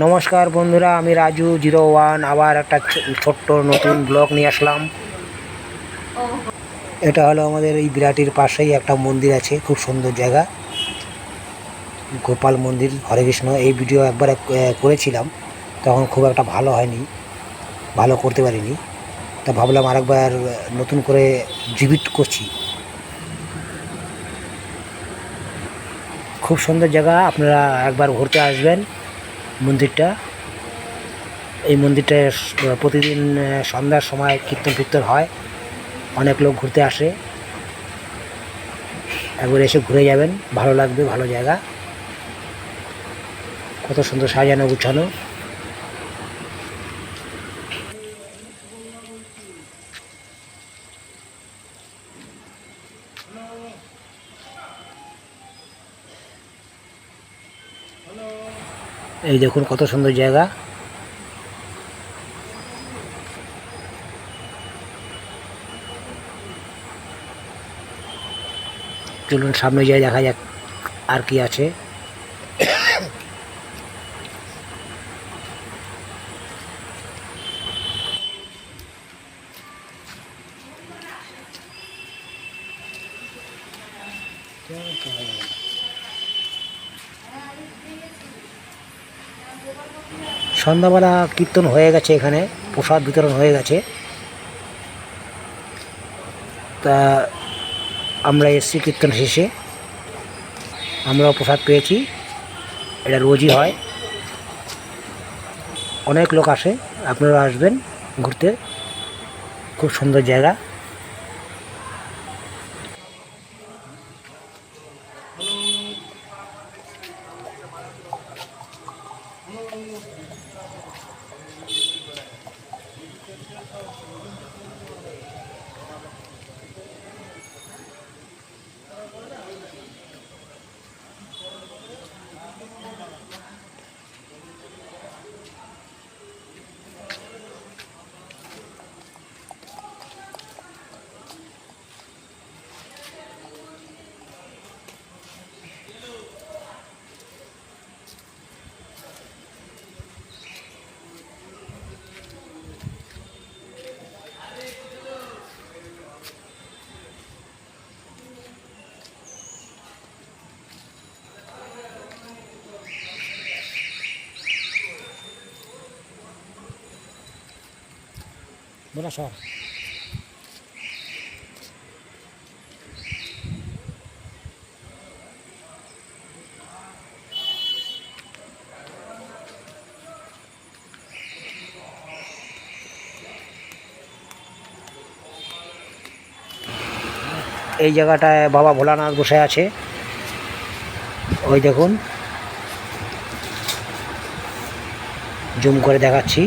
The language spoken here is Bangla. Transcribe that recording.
নমস্কার বন্ধুরা, আমি রাজু, জিরো ওয়ান, আবার একটা ছোট্ট নতুন ব্লগ নিয়ে আসলাম। এটা হলো আমাদের এই বিরাটির পাশেই একটা মন্দির আছে, খুব সুন্দর জায়গা। গোপাল মন্দির, হরে কৃষ্ণ, এই ভিডিও একবার করেছিলাম, তখন খুব একটা ভালো হয়নি, ভালো করতে পারিনি। তা ভাবলাম আরেকবার নতুন করে জিবিট করছি। খুব সুন্দর জায়গা, আপনারা একবার ঘুরতে আসবেন। মন্দিরটা। এই মন্দিরটা স- প্রতিদিন সন্ধ্যার সময় কীর্তন ফির্তন হয়। অনেক লোক ঘুরতে আসে। একবার এসে ঘুরে যাবেন। ভালো লাগবে, ভালো জায়গা। কত সুন্দর সাজানো, গুছানো। এই দেখুন কত সুন্দর জায়গা। চলুন সামনে যাই দেখা যাক আর কি আছে। সন্ধ্যাবেলা কীর্তন হয়ে গেছে এখানে, প্রসাদ বিতরণ হয়ে গেছে। তা আমরা এসছি কীর্তন শেষে। আমরাও প্রসাদ পেয়েছি, এটা রোজই হয়। অনেক লোক আসে আপনারা আসবেন ঘুরতে। খুব সুন্দর জায়গা। বলা সর এই জায়গাটায় বাবা ভোলানাথ বসে আছে। ওই দেখুন। জুম করে দেখাচ্ছি।